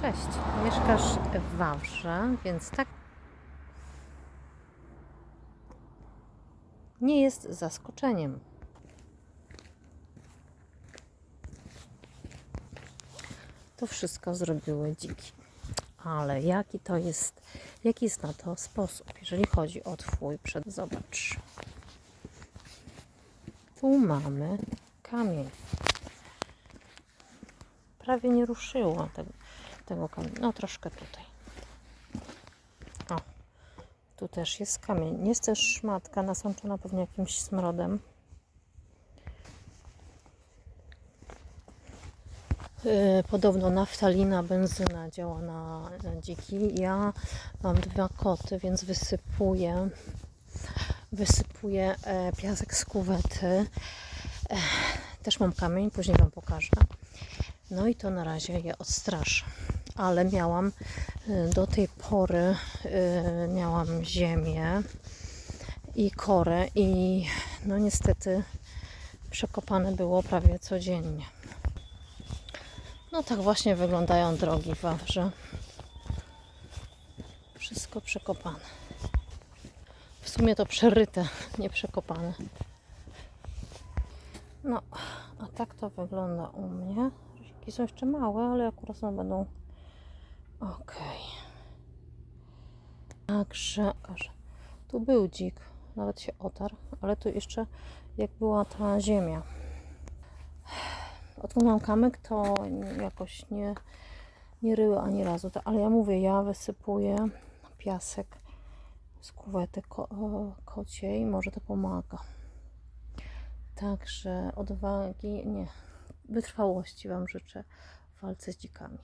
Cześć, mieszkasz w Wawrze, więc tak nie jest zaskoczeniem. To wszystko zrobiły dziki. Ale jaki to jest, jaki jest na to sposób, jeżeli chodzi o Twój przed... Zobacz. Tu mamy kamień. Prawie nie ruszyło tego, tego kamienia. No troszkę tutaj. O, tu też jest kamień. Jest też szmatka nasączona pewnie jakimś smrodem. Yy, Podobno naftalina, benzyna działa na, dziki. Ja mam dwa koty, więc wysypuję wysypuję e, piasek z kuwety. E, też mam kamień, później Wam pokażę. No i to na razie je odstraszę. Ale miałam y, do tej pory y, miałam ziemię i korę i no niestety przekopane było prawie codziennie. No tak właśnie wyglądają drogi w Wawrze. Wszystko przekopane. W sumie to przeryte, nie przekopane. No, a tak to wygląda u mnie. Rzeźki są jeszcze małe, ale akurat one będą ok. Także, tu był dzik, nawet się otarł, ale tu jeszcze jak była ta ziemia. Odkąd kamyk, to jakoś nie, nie ryły ani razu. Ale ja mówię, ja wysypuję piasek z kuwety ko- kociej, może to pomaga. Także odwagi, nie, wytrwałości Wam życzę w walce z dzikami.